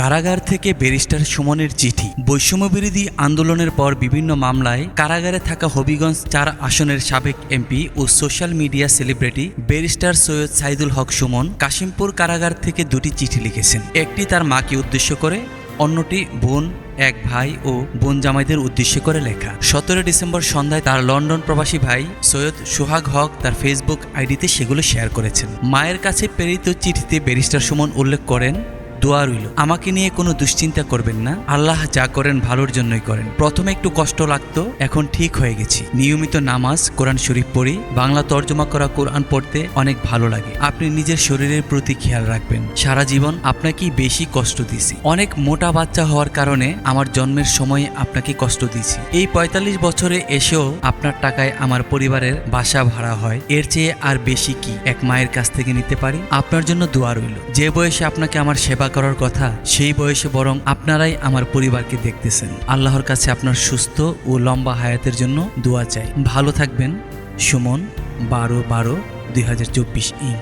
কারাগার থেকে ব্যারিস্টার সুমনের চিঠি। বৈষম্যবিরোধী আন্দোলনের পর বিভিন্ন মামলায় কারাগারে থাকা হবিগঞ্জ চার আসনের সাবেক এমপি ও social media celebrity barrister Syed Saidul Haque Sumon Kashimpur কারাগার থেকে দুটি চিঠি লিখেছেন। একটি তার মাকে উদ্দেশ্য করে, অন্যটি বোন, এক ভাই ও বোন জামাইদের উদ্দেশ্য করে লেখা। সতেরো ডিসেম্বর সন্ধ্যায় তার লন্ডন প্রবাসী ভাই সৈয়দ সোহাগ হক তার ফেসবুক আইডিতে সেগুলো শেয়ার করেছেন। মায়ের কাছে প্রেরিত চিঠিতে ব্যারিস্টার সুমন উল্লেখ করেন দোয়া রইল। আমাকে নিয়ে কোনো দুশ্চিন্তা করবেন না। আল্লাহ যা করেন ভালোর জন্যই করেন। প্রথমে একটু কষ্ট লাগতো, এখন ঠিক হয়ে গেছি। নিয়মিত নামাজ, কোরআন শরীফ পড়ি, বাংলা তর্জমা করা কোরআন পড়তে অনেক ভালো লাগে। আপনি নিজের শরীরের প্রতি খেয়াল রাখবেন। সারা জীবন আপনাকেই বেশি কষ্ট দিছি অনেক মোটা বাচ্চা হওয়ার কারণে আমার জন্মের সময় আপনাকে কষ্ট দিয়েছি। এই পঁয়তাল্লিশ বছরে এসেও আপনার টাকায় আমার পরিবারের বাসা ভাড়া হয়। এর চেয়ে আর বেশি কি? এক মায়ের কাছ থেকে নিতে পারি? আপনার জন্য দোয়া রইল। যে বয়সে আপনাকে আমার সেবা করার কথা, সেই বয়সে বরং আপনারাই আমার পরিবারকে দেখতেছেন। আল্লাহর কাছে আপনার সুস্থ ও লম্বা হায়াতের জন্য দোয়া চাই। ভালো থাকবেন। সুমন বারো বারো দুই হাজার চব্বিশ ইং।